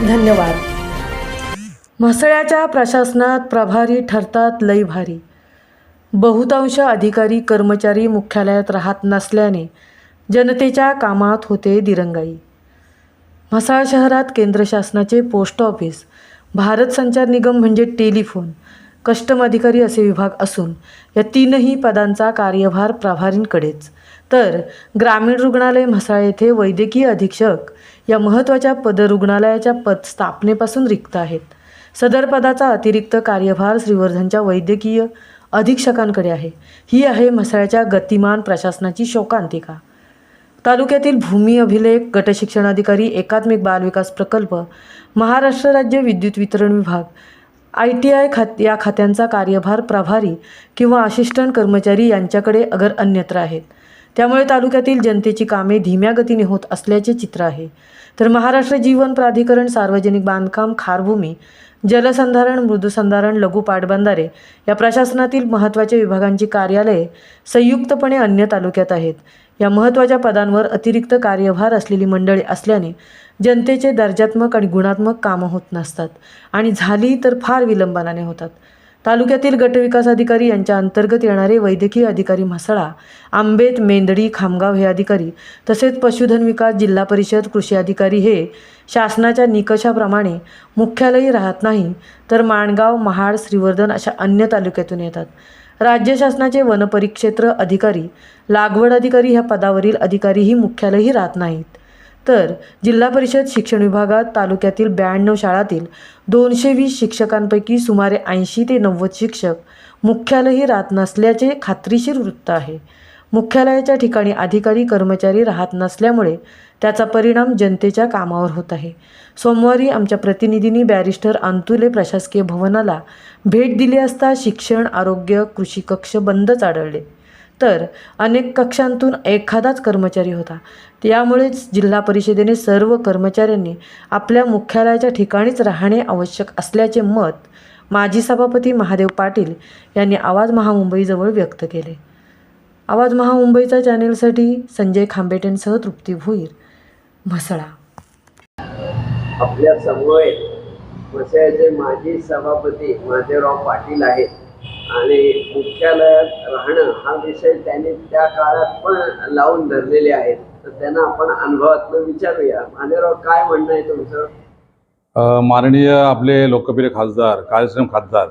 धन्यवाद. म्हसळ्याच्या प्रशासनात प्रभारी ठरतात लई भारी. बहुतांश अधिकारी कर्मचारी मुख्यालयात राहत नसल्याने जनतेच्या कामात होते दिरंगाई. म्हसाळ शहरात केंद्र शासनाचे पोस्ट ऑफिस भारत संचार निगम म्हणजे टेलिफोन कस्टम अधिकारी असे विभाग असून या तीनही पदांचा कार्यभार प्रभारींकडेच. तर ग्रामीण रुग्णालय म्हसाळ येथे वैद्यकीय अधीक्षक या महत्त्वाच्या पदरुग्णालयाच्या पद स्थापनेपासून रिक्त आहेत. सदर पदाचा अतिरिक्त कार्यभार श्रीवर्धनच्या वैद्यकीय अधीक्षकांकडे आहे. ही आहे म्हसाळ्याच्या गतिमान प्रशासनाची शोकांतिका. तालुक्यातील भूमी अभिलेख गटशिक्षणाधिकारी एकात्मिक बालविकास प्रकल्प महाराष्ट्र राज्य विद्युत वितरण विभाग आय टी आय खात या खात्यांचा कार्यभार प्रभारी किंवा असिस्टंट कर्मचारी यांच्याकडे अगर अन्यत्र आहेत. त्यामुळे तालुक्यातील जनतेची कामे धीम्या गतीने होत असल्याचे चित्र आहे. तर महाराष्ट्र जीवन प्राधिकरण सार्वजनिक बांधकाम खारभूमी जलसंधारण मृदुसंधारण लघु पाटबंधारे या प्रशासनातील महत्त्वाच्या विभागांची कार्यालये संयुक्तपणे अन्य तालुक्यात आहेत. या महत्त्वाच्या पदांवर अतिरिक्त कार्यभार असलेली मंडळे असल्याने जनतेचे दर्जात्मक आणि गुणात्मक कामं होत नसतात आणि झाली तर फार विलंबनाने होतात. तालुक्यातील गटविकास अधिकारी यांच्या अंतर्गत येणारे वैद्यकीय अधिकारी म्हसळा आंबेत मेंदडी खामगाव हे अधिकारी तसेच पशुधन विकास जिल्हा परिषद कृषी अधिकारी हे शासनाच्या निकषाप्रमाणे मुख्यालयी राहत नाही तर माणगाव महाड श्रीवर्धन अशा अन्य तालुक्यातून येतात. राज्य शासनाचे वनपरिक्षेत्र अधिकारी लागवड अधिकारी ह्या पदावरील अधिकारीही मुख्यालयही राहत नाहीत. तर जिल्हा परिषद शिक्षण विभागात तालुक्यातील ब्याण्णव शाळातील दोनशे वीस शिक्षकांपैकी सुमारे ऐंशी ते नव्वद शिक्षक मुख्यालयही राहत नसल्याचे खात्रीशीर वृत्त आहे. मुख्यालयाच्या ठिकाणी अधिकारी कर्मचारी राहत नसल्यामुळे त्याचा परिणाम जनतेच्या कामावर होत आहे. सोमवारी आमच्या प्रतिनिधींनी बॅरिस्टर अंतुले प्रशासकीय भवनाला भेट दिली असता शिक्षण आरोग्य कृषी कक्ष बंदच आढळले. तर अनेक कक्षांतून एखादाच कर्मचारी होता. त्यामुळेच जिल्हा परिषदेने सर्व कर्मचाऱ्यांनी आपल्या मुख्यालयाच्या ठिकाणीच राहणे आवश्यक असल्याचे मत माजी सभापती महादेव पाटील यांनी आवाज महामुंबईजवळ व्यक्त केले. आवाज महामुंबईचा चॅनेलसाठी संजय खांबेटेंसह तृप्ती भुईर म्हसळा. आपल्या समवेत वसयाचे माजी सभापती महादेवराव पाटील आहेत. आणि मुख्यालयात राहणं हा विषय त्यांनी त्या काळात पण लावून धरलेले आहेत. तर त्यांना आपण अनुभवातलं विचारूया. महादेवराव काय म्हणणं आहे तुमचं? माननीय आपले लोकप्रिय खासदार कार्यक्रम खासदार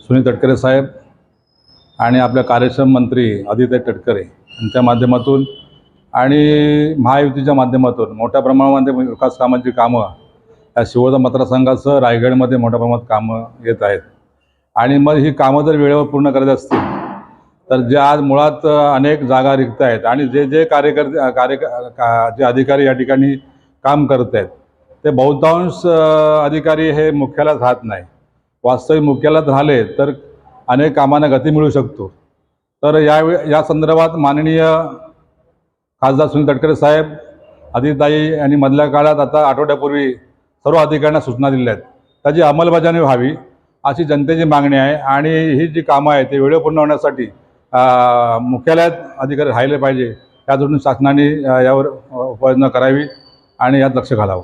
सुनील तटकरे साहेब आणि आपल्या कार्यक्षम मंत्री आदित्य तटकरे यांच्या माध्यमातून आणि महायुतीच्या माध्यमातून मोठ्या प्रमाणामध्ये विकास कामांची कामं या शिवोदा मतदारसंघासह रायगडमध्ये मोठ्या प्रमाणात कामं येत आहेत. आणि मग ही कामं जर वेळेवर पूर्ण करत असतील तर जे आज मुळात अनेक जागा रिक्त आहेत आणि जे जे कार्यकर्ते कार्य का- जे अधिकारी या ठिकाणी काम करत आहेत ते बहुतांश अधिकारी हे मुख्यालयात राहत नाही. वास्तविक मुख्यालयात राहिले तर अनेक कामांना गती मिळू शकतो. तर यावेळी या संदर्भात माननीय खासदार सुनील तटकरे साहेब आदिताई यांनी मधल्या काळात आता आठवड्यापूर्वी सर्व अधिकाऱ्यांना सूचना दिल्या आहेत. त्याची अंमलबजावणी व्हावी. अशी जनतेची मागणी आहे आणि ही जी कामं आहेत ते वेळेवर पूर्ण होण्यासाठी मुख्यालयात अधिकारी राहिले पाहिजे. या दृष्टीने शासनाने यावर उपाययोजना करावी आणि यात लक्ष घालावं.